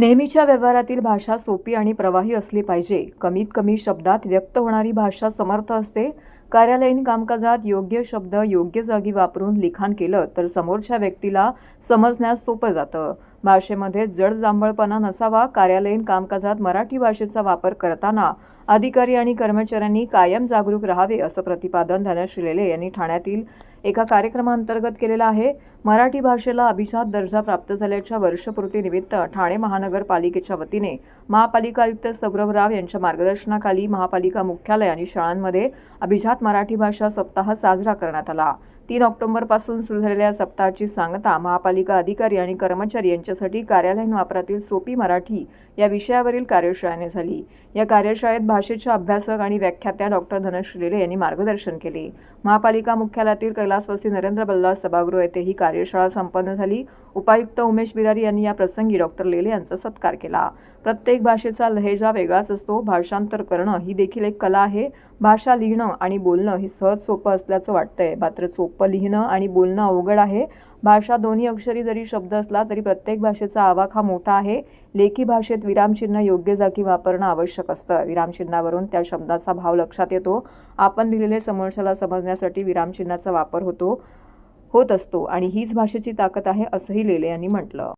नेहमीच्या व्यवहारातील भाषा सोपी आणि प्रवाही असली पाहिजे. कमीत कमी शब्दात व्यक्त होणारी भाषा समर्थ असते. कार्यालयीन कामकाजात योग्य शब्द योग्य जागी वापरून लिखाण केलं तर समोरच्या व्यक्तीला समजण्यास सोपं जातं. भाषेमध्ये जड जांभळपणा नसावा. कार्यालयीन कामकाजात मराठी भाषेचा वापर करताना अधिकारी आणि कर्मचाऱ्यांनी कायम जागरूक राहावे असं प्रतिपादन धनश्री लेले यांनी ठाण्यातील एका कार्यक्रमाअंतर्गत केलेला आहे. मराठी भाषेला अभिजात दर्जा प्राप्त झाल्याच्या वर्षपूर्तीनिमित्त ठाणे महानगरपालिकेच्या वतीने महापालिका आयुक्त सौरभ राव यांच्या मार्गदर्शनाखाली महापालिका मुख्यालय आणि शाळांमध्ये अभिजात मराठी भाषा सप्ताह साजरा करण्यात आला. तीन ऑक्टोबरपासून सुरू झालेल्या सप्ताहाची सांगता महापालिका अधिकारी आणि कर्मचारी यांच्यासाठी कार्यालयीन वापरातील सोपी मराठी या विषयावरील कार्यशाळेने झाली. या कार्यशाळेत भाषेच्या अभ्यासक आणि व्याख्यात्या डॉक्टर धनश्री लेले यांनी मार्गदर्शन केले. महापालिका मुख्यालयातील कैलासवासी नरेंद्र बल्लाळ सभागृह येथे ही कार्यशाळा संपन्न झाली. उपायुक्त उमेश बिरारी यांनी या प्रसंगी डॉक्टर लेले यांचा सत्कार केला. प्रत्येक भाषेचा लहेजा वेगळाच असतो. भाषांतर करणं ही देखील एक कला आहे. भाषा लिहिणं आणि बोलणं हे सहज सोपं असल्याचं वाटतंय. मात्र सोपं लिहिणं आणि बोलणं अवघड आहे. भाषा दोन्ही अक्षरी जरी शब्द असला तरी प्रत्येक भाषेचा आवाक हा मोठा आहे. लेखी भाषेत विरामचिन्ह योग्य जागी वापरणं आवश्यक असतं. विरामचिन्हावरून त्या शब्दाचा भाव लक्षात येतो. आपण दिलेले समोरच्याला समजण्यासाठी विरामचिन्हाचा वापर होतो होत असतो आणि हीच भाषेची ताकद आहे असंही लेले यांनी म्हटलं.